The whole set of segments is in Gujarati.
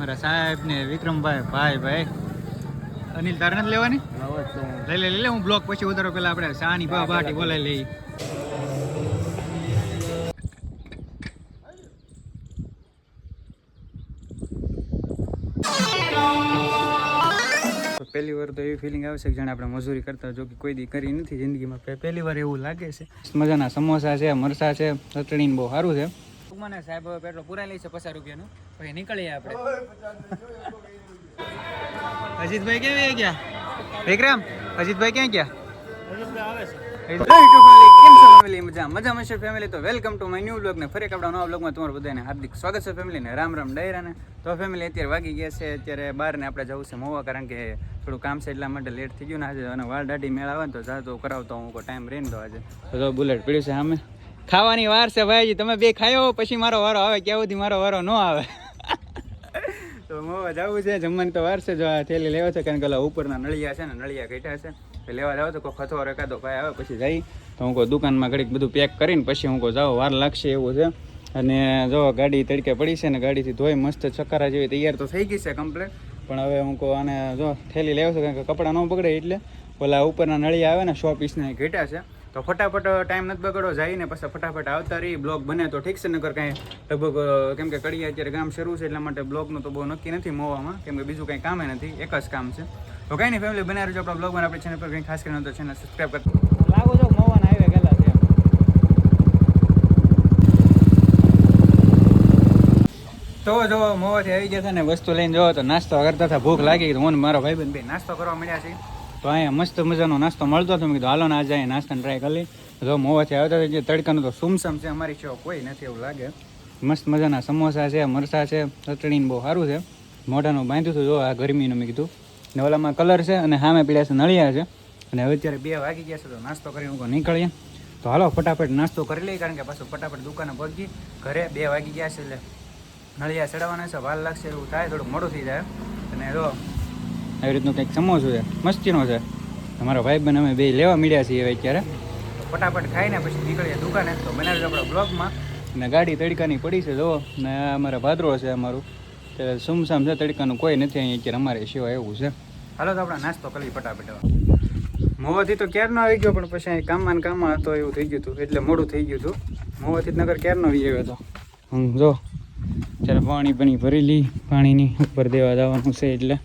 મારા સાહેબ ને વિક્રમભાઈ, ભાઈ ભાઈ. અનિલ, તારે નથી લેવાની? લઈ લે લઈ લે, હું બ્લોક પછી ઉતારો પેલા આપણે શાની બા બાટી બોલાવી લઈ. પહેલી વાર તો એવી ફિલિંગ આવશે કે જાણે આપણે મજૂરી કરતા જો કે કોઈ દી કરી નથી જિંદગીમાં. પહેલી વાર એવું લાગે છે. મજાના સમોસા છે મરસા છે ચટણી બહુ સારું છે. મને સાહેબ હવે પેટ્રોલ પૂરા લઈ છે પચાસ રૂપિયાનું. પછી નીકળીએ આપણે. અજીતભાઈ કેવી ગયા? વિક્રમ અજીતભાઈ ક્યાં ગયા? કેમ છો ફેમિલી મજા મજા છે ફેમિલી તો welcome to my new blog ને ફરી આપણા નવા બ્લોગમાં તમારું બધાને હાર્દિક સ્વાગત છે ફેમિલી ને. રામ રામ ડાયરા ને તો ફેમિલી અત્યારે વાગી ગયા છે. અત્યારે બહાર ને આપણે જવું છે મોવા કારણ કે થોડું કામ છે એટલા માટે લેટ થઈ ગયું ને આજે. અને વાળ દાઢી મેળ આવે ને તો કરાવતો હું ટાઈમ રહીને તો આજે. તો બુલેટ પીડ્યું છે સામે. ખાવાની વાર છે ભાઈજી તમે બે ખાયો પછી મારો વારો આવે ક્યાં સુધી મારો વારો ન આવે? તો મોવા જવું છે જમવાની તો વાર છે જો આ થેલી લેવા છે કારણ કે ઓલા ઉપરના નળિયા છે ને નળિયા ઘટ્યા છે તો લેવા જાવ તો કોઈ ખથો એકાદો ભાઈ આવે પછી જઈ તો હું કોઈ દુકાનમાં ઘડીક બધું પેક કરીને પછી હું કોઈ જાઉં વાર લાગશે એવું છે. અને જો ગાડી તડકે પડી છે ને ગાડીથી ધોઈ મસ્ત ચક્કરા જેવી તૈયાર તો થઈ ગઈ છે કમ્પ્લેટ પણ હવે હું કહું આને જો થેલી લેવું છે કારણ કે કપડાં ન બગડે એટલે. ઓલા ઉપરના નળિયા આવે ને સો પીસના એ ઘટ્યા છે. તો ફટાફટ ટાઈમ નથી બગડો જઈને પછી ફટાફટ આવતા રહી બ્લોગ બને તો ઠીક છે નગર કાંઈ લગભગ કેમ કે કડીએ અત્યારે ગામ શરૂ છે એટલા માટે બ્લોગનું તો બહુ નક્કી નથી મોવામાં. કેમ કે બીજું કંઈ કામે નથી એક જ કામ છે. તો કાંઈ નહીં ફેમિલી બનાવી રહેજો આપણા બ્લોગમાં. આપણે ચેનલ પર કંઈ ખાસ કરીને તો ચેનલ સબસ્ક્રાઈબ કરતા લાગો છો મોવાના છે? તો જો મોવાથી આવી ગયા હતા ને વસ્તુ લઈને જોવો તો નાસ્તો કરતા હતા. ભૂખ લાગી તો હું ને મારો ભાઈબંધ ભાઈ નાસ્તો કરવા મળ્યા છે તો અહીંયા મસ્ત મજાનો નાસ્તો મળતો હતો. મેં કીધું, હાલો ને આજે અહીંયા નાસ્તાને ટ્રાય કરી જો મોવાથી આવતા હતા જે તડકાનું તો સુમસમ છે, અમારી છે કોઈ નથી એવું લાગે. મસ્ત મજાના સમોસા છે મરસા છે, ચટણીને બહુ સારું છે. મોઢાનું બાંધ્યું હતું, જો આ ગરમીનું મેં કીધું. ને ઓલામાં કલર છે અને સામે પીળા છે, નળિયા છે. અને હવે અત્યારે બે વાગી ગયા છે, તો નાસ્તો કરીને હું નીકળીએ. તો હાલો, ફટાફટ નાસ્તો કરી લઈએ, કારણ કે પાછું ફટાફટ દુકાને પહોંચી ઘરે બે વાગી ગયા છે, એટલે નળિયા ચડાવવાના છે વાલ લાગશે એવું થાય થોડું મોડું થઈ જાય. અને જો આવી રીતનું કંઈક સમોસું છે મસ્તીનો છે. તમારા ભાઈ બન અમે બે લેવા મળ્યા છીએ હવે અત્યારે. ફટાફટ ખાઈને પછી નીકળીએ દુકાને. તો બનાવી આપણા બ્લોગમાં. ને ગાડી તડકાની પડી છે જો. ને અમારા ભાદરો છે અમારું. તે સુમસામ છે તડકાનું કોઈ નથી અહીં અત્યારે અમારે સિવાય એવું છે. હાલો તો આપણે નાસ્તો કરી ફટાફટ મોવાથી તો ક્યારનો આવી ગયો પણ પછી અહીં કામમાં કામમાં હતો એવું થઈ ગયું હતું એટલે મોડું થઈ ગયું હતું. મોવાથી નગર ક્યારનો આવી ગયો હતો? હમ જો. ત્યારે પાણી પાણી ભરી લી પાણીની ઉપર દેવા જવાનું છે એટલે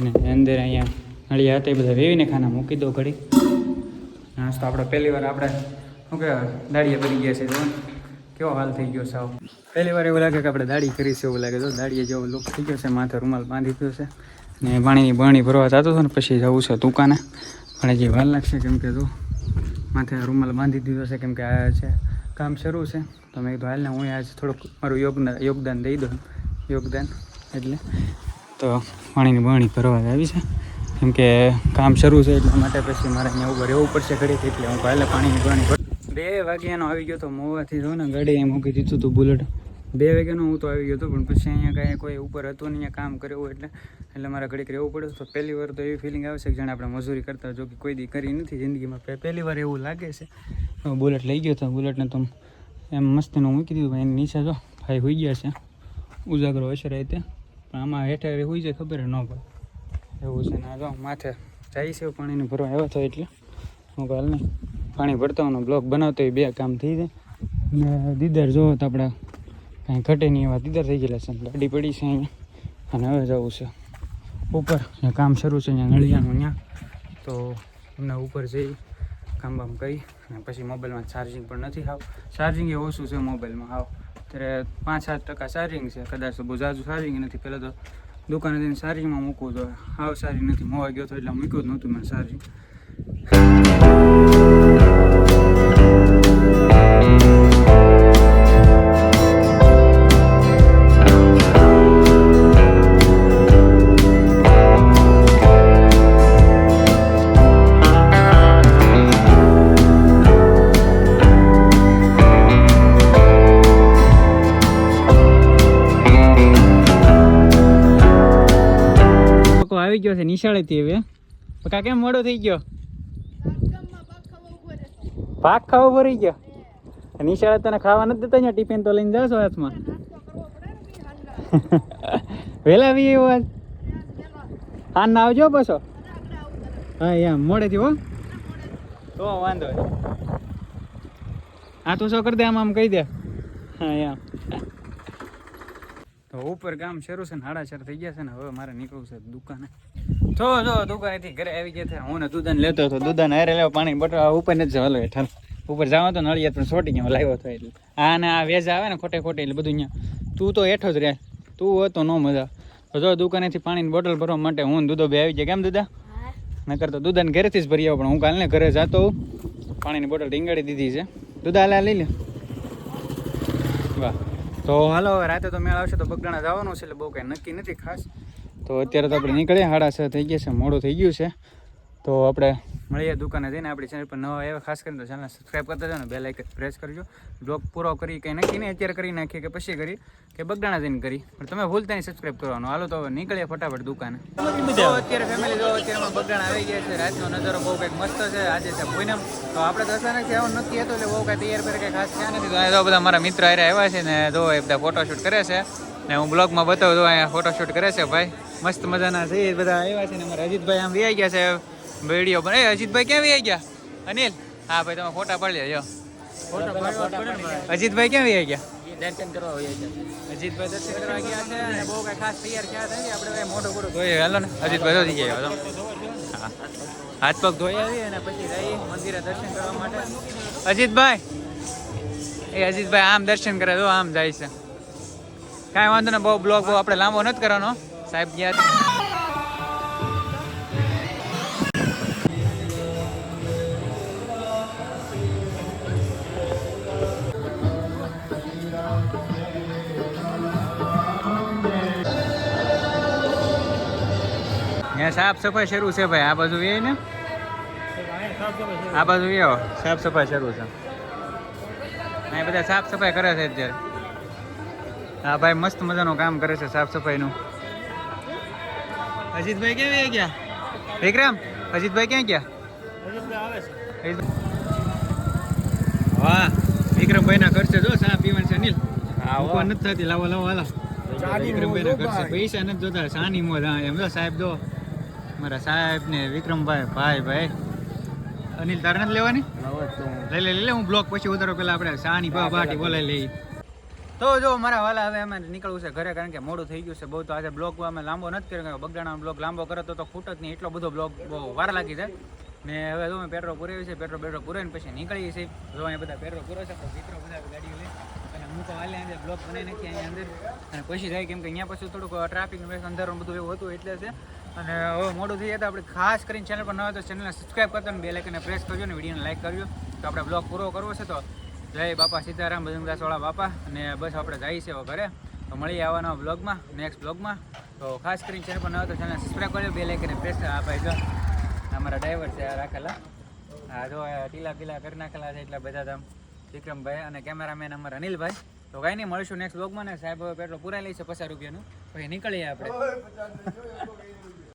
અને અંદર અહીંયા નળિયા હતા, એ બધા વેવીને ખાના મૂકી દો ઘડી નાસ્તો આપણે પહેલી વાર આપણે, શું કહેવાય દાડીએ ભરી ગયા છે જો. કેવો હાલ થઈ ગયો સાવ. પહેલી વાર એવું લાગે કે આપણે દાડી કરી છે એવું લાગે. તો દાડીએ જેવો લુક થઈ ગયો છે, માથે રૂમાલ બાંધી ગયો છે. ને પાણીની બરણી ભરવા જતો હતો ને, પછી જવું છે દુકાને. પણ હજી વાર લાગશે કેમ કે જો, માથે રૂમાલ બાંધી દીધો છે, કેમ કે આ છે કામ શરૂ છે. તો મેં કીધું, હાલને હું આજે થોડુંક મારું યોગદાન યોગદાન દઈ દઉં. યોગદાન, એટલે તો પાણીની બરણી ભરવા આવી છે. કેમ કે કામ શરૂ છે એટલા માટે પછી મારે અહીંયા ઊભા રહેવું પડશે ઘડીક, એટલે હું કાલે પાણીની બરણી બે વાગ્યાનો આવી ગયો તો મોવાથી જો ને ગાડી એ મૂકી દીધું હતું બુલેટ. બે વાગ્યાનો હું તો આવી ગયો હતો પણ પછી અહીંયા કાંઈ કોઈ ઉપર હતું નહીં, અહીંયા કામ કર્યું એટલે એટલે મારે ઘડીક રહેવું પડ્યું તો પહેલી વાર તો એવી ફિલિંગ આવશે કે જાણે આપણે મજૂરી કરતા જો કે કોઈ દી કરી નથી જિંદગીમાં. પહે- પહેલી વાર એવું લાગે છે. બુલેટ લઈ ગયો તો બુલેટને તો એમ મસ્તીનું મૂકી દીધું. એની નીચે જો, ભાઈ હોઈ ગયા છે. ઉજાગરો હશે રીતે. પણ આમાં હેઠે હોય છે ખબર ન પડે. એવું છે ને આ જો માથે જાય છે પાણીને ભરવા. આવ્યો હતો એટલે. કાલ નહીં પાણી ભરતાનો બ્લોક બનાવતો એ બે કામ થઈ જાય. ને દીદાર જોવો તો આપણે કાંઈ ઘટે નહીં એવા દીદાર થઈ ગયેલા છે. ગાડી પડી છે અહીંયા. અને હવે જવું છે. ઉપર કામ શરૂ છે અહીંયા, નળિયાનું ત્યાં તો અમને ઉપર જઈ કામ બામ કરી અને પછી મોબાઈલમાં ચાર્જિંગ પણ નથી હાવ. ચાર્જિંગ એ ઓછું છે મોબાઈલમાં હાવ. અત્યારે પાંચ સાત ટકા ચાર્જિંગ છે. કદાચ બહુ ઝાઝું ચાર્જિંગ નથી. પહેલાં તો દુકાને જઈને ચાર્જિંગમાં મૂકવું તો હાવ સારી નથી. મોવા ગયો તો એટલે મૂક્યું જ નહોતું મેં ચાર્જિંગ નિશાળેથી હવે. કા કેમ મોડો થઈ ગયો? પાક ખાવો ભરી ગયો? નિશાળે તને ખાવા નથી દેતા અહીંયા? ટિફિન તો લઈને જાશો હાથમાં. વહેલા આવી એવો આજ હા ના આવજો પાછો. હા એમ મોડેથી હો. તો વાંધો હા તું શું કરી દે આમ આમ કહી દે. હા એમ. તો ઉપર કામ શરૂ છે ને સાડા થઈ ગયા છે ને હવે મારે નીકળવું છે દુકાને. જો જો, દુકાનેથી ઘરે આવી ગયા છે હું ને દુધાન લેતો હતો. દુધાન હારે પાણી બોટલ ઉપર નથી જવાલો હેઠળ ઉપર જવા તો નળિયાત પણ છોટી ગયા, લાવ્યો હતો એટલે. આ આ વેજ આવે ને ખોટે ખોટે એટલે બધું અહીંયા. તું તો હેઠો જ રહે. તું હતો ન મજા. તો જો, દુકાનેથી પાણીની બોટલ ભરવા માટે હું દૂધો બે આવી ગયા. કેમ દુધા નકર તો દૂધાને ઘરેથી જ ભરી આવો, પણ હું કાલને ઘરે જતો હોઉં. પાણીની બોટલ ટીંગાડી દીધી છે. દુધા હાલ લઈ લે. વાહ. તો હાલો રાતે તો મેળ આવશે તો બગડાણા જવાનું છે, એટલે બહુ કંઈ નક્કી નથી ખાસ. તો અત્યારે તો આપણે નીકળીએ સાડા છ થઈ ગયા છે, મોડું થઈ ગયું છે. તો આપણે મળીએ દુકાને જઈને, આપણી ચેનલ પર નવા આવ્યા, ખાસ કરીને તો ચેનલ સબસ્ક્રાઈબ કરતા જાઓ ને બે લાઈક પ્રેસ કરજો. બ્લોગ પૂરો કરી કંઈ નક્કી અત્યારે કરી નાખીએ કે પછી કરી, કે બગડાણા જઈને કરી. પણ તમે ભૂલતા નહીં સબસ્ક્રાઈબ કરવાનું. હાલો તો નીકળીએ ફટાફટ દુકાને. અત્યારે ફેમિલી જો અત્યારે બગડાણા આવી ગયા છે, રાતનો નજારો બહુ કંઈક મસ્ત છે. આજે છે પૂનમ. તો આપણે તો અચાનક આવવાનું નક્કી હતું એટલે બહુ કાંઈ તૈયાર કરે કંઈ ખાસ થયા નથી. તો અહીંયા બધા મારા મિત્ર આવ્યા છે ને જો એ બધા ફોટોશૂટ કરે છે. ને હું બ્લોગમાં બતાવું તો અહીંયા ફોટોશૂટ કરે છે ભાઈ. મસ્ત મજાના છે એ બધા આવ્યા છે ને અમારા અજીતભાઈ આમ વી ગયા છે વીડિયો પણ. એ અજીતભાઈ ક્યાં વી ગયા? અનિલ? હા ભાઈ તમે ફોટા પડી લેજો. અજીતભાઈ ક્યાં વ્યાઈ ગયા? દર્શન કરવા છે. અજીતભાઈ દર્શન કરવા ગયા છે અને બહુ કઈ ખાસ તૈયાર થયા નથી આપણે કઈ મોટું મોટું ધોઈએ. હાલો ને અજીતભાઈ ધોઈ ગયા હા. હાથ પગ ધોઈ આવી અને પછી રહી મંદિરે દર્શન કરવા માટે. અજીતભાઈ? એ અજીતભાઈ આમ દર્શન કરે તો આમ જાય છે. કાંઈ વાંધો ને બહુ બ્લોગ બહુ આપણે લાંબો નથી કરવાનો. સાહેબ ગયા. સાફ સફાઈ શરૂ છે ભાઈ આ બાજુ એ ને આ બાજુ એ. સાફ સફાઈ શરૂ છે અહીં બધા સાફ સફાઈ કરે છે અત્યારે હા ભાઈ, મસ્ત મજાનું કામ કરે છે સાફ સફાઈનું અજીતભાઈ કેમ વહી ગયા? વિક્રમ અજીતભાઈ ક્યાં ગયા? વાહ વિક્રમભાઈ ના ખર્ચે જો ચા પીવાનું છે. અનિલ મૂકવા નથી થતી. લાવો લાવો હાલો. વિક્રમભાઈ ના ખર્ચે પૈસા નથી જોતા સાની મોજ. હા એમ જો સાહેબ દો મારા સાહેબ ને વિક્રમભાઈ ભાઈ ભાઈ. અનિલ તારે નથી લેવાની? લઈ લે લઈ લે હું બ્લોક પછી ઉતારો. પેલા આપણે સાની બા બાટી બોલાવી લઈ તો જો મારા વાલા હવે અમે નીકળવું છે ઘરે, કારણ કે મોડું થઈ ગયું છે. બહુ તો આજે બ્લોગ અમે લાંબો નથી કર્યો બ્લોક બગડાણા બ્લોગ લાંબો કરો તો તો ખૂટ જ નહીં. એટલો બધો બ્લોગ બહુ વાર લાગી જાય. ને હવે જો અમે પેટ્રોલ પૂરાવી છે, પેટ્રોલ પેટ્રોલ પૂરાવીને પછી નીકળીએ છીએ. જો અહીંયા બધા પેટ્રોલ પૂરો છે તો મિત્રો બધા ગાડીઓ લઈ. અને હું તો હાલે અંદર બ્લોક બનાવી નાખી અહીંયા અંદર. અને પછી જાય કેમ કે અહીંયા પછી થોડુંક ટ્રાફિક અંધારું બધું એવું હતું એટલે છે. અને હવે મોડું થઈ જાય તો આપણે ખાસ કરીને ચેનલ પર ન હોય તો ચેનલને સબસ્ક્રાઈબ કરતો ને બે લાઇકને પ્રેસ કરજો ને વિડીયોને લાઈક કરજો. તો આપણે બ્લોગ પૂરો કરવો છે તો જય બાપા સીતારામ, બજરંગદાસવાળા બાપા. અને બસ આપણે જઈએ છીએ ઘરે. તો મળીએ આવવાના બ્લોગમાં નેક્સ્ટ બ્લોગમાં તો ખાસ કરીને ચેનલ પર ન તો ચેનલ સબસ્ક્રાઈબ કરજો બે લાઇકને પ્રેસ આ જો. અમારા ડ્રાઈવર છે રાખેલા. હા જો ટીલા પીલા કરી નાખેલા છે એટલા બધા તમ. વિક્રમભાઈ અને કેમેરામેન અમારા અનિલભાઈ. તો કાંઈ નહીં, મળીશું નેક્સ્ટ બ્લોગમાં ને સાહેબ પેટ્રોલ પૂરાઈ લઈશું પચાસ રૂપિયાનું. પછી નીકળીએ આપણે.